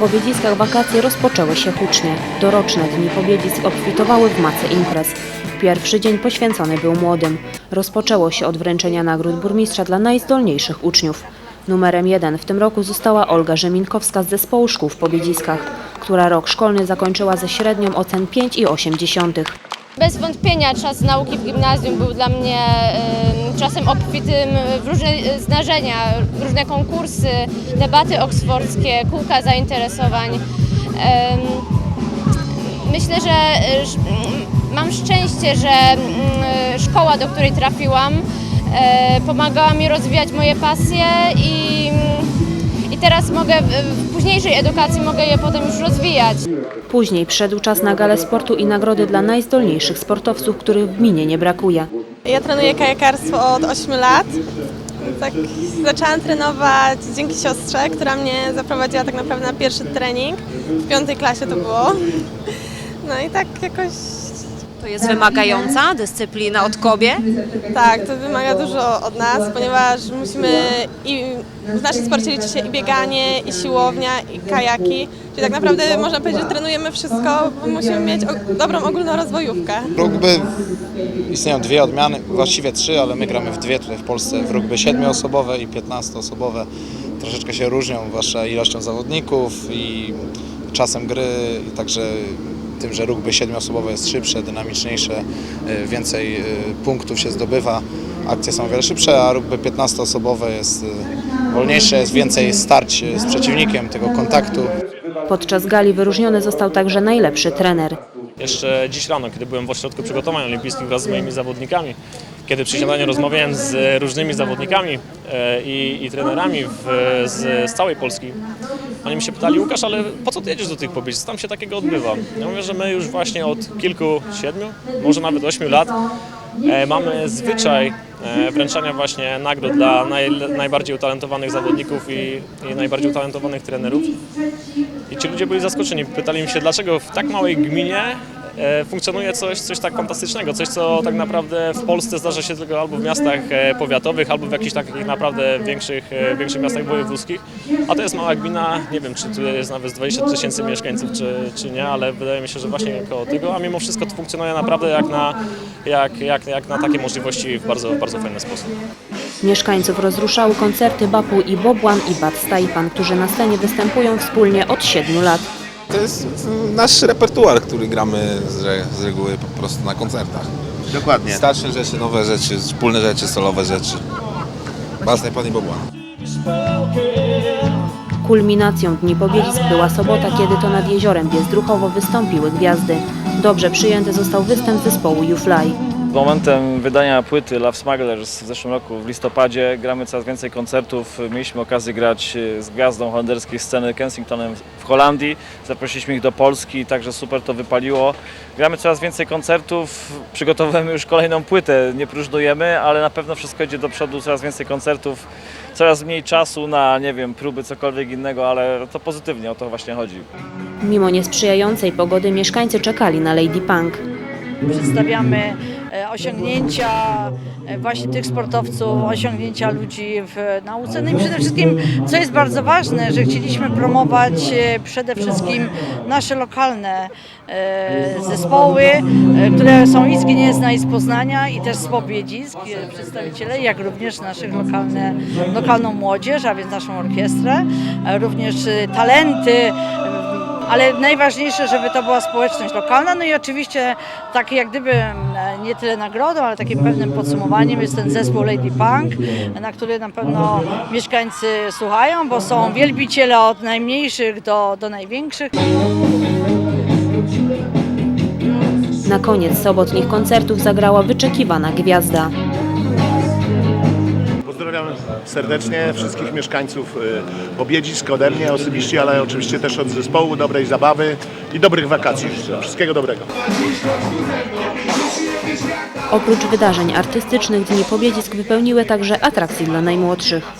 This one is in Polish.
Pobiedziskach wakacje rozpoczęły się hucznie. Doroczne Dni Pobiedzisk obfitowały w masę imprez. Pierwszy dzień poświęcony był młodym. Rozpoczęło się od wręczenia nagród burmistrza dla najzdolniejszych uczniów. Numerem jeden w tym roku została Olga Rzeminkowska z zespołu szkół w Pobiedziskach, która rok szkolny zakończyła ze średnią ocen 5,8. Bez wątpienia czas nauki w gimnazjum był dla mnie em, czasem obfitym w różne e, zdarzenia, różne konkursy, debaty oksfordzkie, kółka zainteresowań. Myślę, że e, mam szczęście, że mm, szkoła, do której trafiłam, e, pomagała mi rozwijać moje pasje i teraz mogę, w- późniejszej edukacji mogę je potem już rozwijać. Później przyszedł czas na galę sportu i nagrody dla najzdolniejszych sportowców, których w gminie nie brakuje. Ja trenuję kajakarstwo od 8 lat. Tak zaczęłam trenować dzięki siostrze, która mnie zaprowadziła tak naprawdę na pierwszy trening. W piątej klasie to było. No i tak jakoś To jest wymagająca dyscyplina od kobie. tak, to wymaga dużo od nas, ponieważ musimy i w naszym sporcie liczy się i bieganie, i siłownia, i kajaki. Czyli tak naprawdę można powiedzieć, że trenujemy wszystko, bo musimy mieć dobrą ogólną rozwojówkę. Rugby istnieją dwie odmiany, właściwie trzy, ale my gramy w dwie tutaj w Polsce. W rugby siedmioosobowe i 15-osobowe. Troszeczkę się różnią, zwłaszcza ilością zawodników i czasem gry, i także tym, że rugby siedmioosobowe jest szybsze, dynamiczniejsze, y, więcej y, punktów się zdobywa, akcje są o wiele szybsze, a rugby 15-osobowe jest y, wolniejsze, jest więcej starć z przeciwnikiem, tego kontaktu. Podczas gali wyróżniony został także najlepszy trener. Jeszcze dziś rano, kiedy byłem w ośrodku przygotowań olimpijskich wraz z moimi zawodnikami, kiedy przy śniadaniu rozmawiałem z różnymi zawodnikami e, i, i trenerami w, z, z całej Polski, oni mi się pytali, Łukasz, ale po co ty jedziesz do tych pobież? Co tam się takiego odbywa? Ja mówię, że my już właśnie od kilku, siedmiu, może nawet ośmiu lat e, mamy zwyczaj e, wręczania właśnie nagród dla naj, najbardziej utalentowanych zawodników i, i najbardziej utalentowanych trenerów. I ci ludzie byli zaskoczeni. Pytali mi się, dlaczego w tak małej gminie funkcjonuje coś, coś tak fantastycznego, coś, co tak naprawdę w Polsce zdarza się tylko albo w miastach e, powiatowych, albo w jakichś takich naprawdę większych, e, większych miastach wojewódzkich. A to jest mała gmina, nie wiem, czy tu jest nawet z 20 tysięcy mieszkańców, czy, czy nie, ale wydaje mi się, że właśnie koło tego, a mimo wszystko to funkcjonuje naprawdę jak na, jak, jak, jak na takie możliwości w bardzo, bardzo fajny sposób. Mieszkańców rozruszały koncerty Bapu i Bobłan i Bad Staipan, którzy na scenie występują wspólnie od 7 lat. To jest nasz repertuar, który gramy z, re, z reguły po prostu na koncertach. Dokładnie. Starsze rzeczy, nowe rzeczy, wspólne rzeczy, solowe rzeczy. Bazne Pan i Bobła. Kulminacją Dni Pobiedzisk była sobota, kiedy to nad jeziorem Biezdruchowo wystąpiły gwiazdy. Dobrze przyjęty został występ zespołu You Fly. Momentem wydania płyty Love Smugglers w zeszłym roku w listopadzie gramy coraz więcej koncertów. Mieliśmy okazję grać e, z gwiazdą holenderskiej sceny Kensingtonem w Holandii. Zaprosiliśmy ich do Polski, także super to wypaliło. Gramy coraz więcej koncertów, przygotowujemy już kolejną płytę, nie próżnujemy, ale na pewno wszystko idzie do przodu, coraz więcej koncertów, coraz mniej czasu na, nie wiem, próby, cokolwiek innego, ale to pozytywnie, o to właśnie chodzi. Mimo niesprzyjającej pogody mieszkańcy czekali na Lady Punk. przedstawiamy osiągnięcia e, właśnie tych sportowców, osiągnięcia ludzi w nauce. No i przede wszystkim, co jest bardzo ważne, że chcieliśmy promować e, przede wszystkim nasze lokalne e, zespoły, e, które są i z Gniezna, i z Poznania, i też z Pobiedzisk, e, przedstawiciele, jak również naszych lokalne, lokalną młodzież, a więc naszą orkiestrę, e, również e, talenty, ale najważniejsze, żeby to była społeczność lokalna, no i oczywiście takie jak gdyby e, nie tyle nagrodą, ale takim pewnym podsumowaniem jest ten zespół Lady Punk, na który na pewno mieszkańcy słuchają, bo są wielbiciele od najmniejszych do, do największych. Na koniec sobotnich koncertów zagrała wyczekiwana gwiazda. Pozdrawiam serdecznie wszystkich mieszkańców y, Pobiedzisk ode mnie osobiście, ale oczywiście też od zespołu, dobrej zabawy i dobrych wakacji. Wszystkiego dobrego. Oprócz wydarzeń artystycznych Dni Pobiedzisk wypełniły także atrakcje dla najmłodszych.